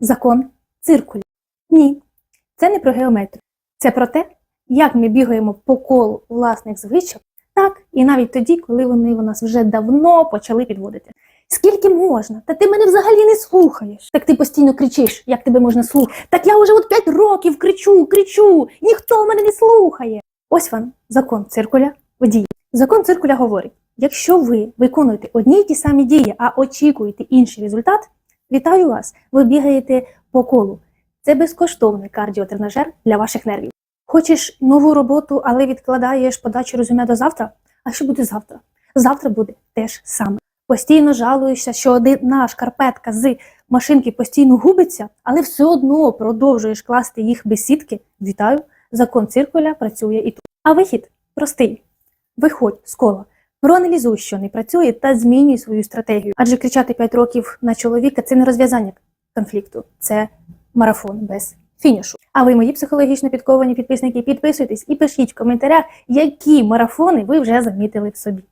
закон циркулі. Ні, це не про геометрію. Це про те, як ми бігаємо по колу власних звичок, так і навіть тоді, коли вони у нас вже давно почали підводити. Скільки можна? Та ти мене взагалі не слухаєш. Так ти постійно кричиш, як тебе можна слухати. Так я вже от 5 років кричу, кричу, ніхто мене не слухає. Ось вам закон циркуля в дії. Закон циркуля говорить: якщо ви виконуєте одні й ті самі дії, а очікуєте інший результат, вітаю вас! Ви бігаєте по колу. Це безкоштовний кардіотренажер для ваших нервів. Хочеш нову роботу, але відкладаєш подачу резюме до завтра? А що буде завтра? Завтра буде те ж саме. Постійно жалуєшся, що одна шкарпетка з машинки постійно губиться, але все одно продовжуєш класти їх без сітки. Вітаю! Закон циркуля працює і тут. А вихід простий: виходь з кола, проаналізуй, що не працює, та змінюй свою стратегію. Адже кричати 5 років на чоловіка це не розв'язання конфлікту, це марафон без фінішу. А ви, мої психологічно підковані підписники, підписуйтесь і пишіть в коментарях, які марафони ви вже замітили в собі.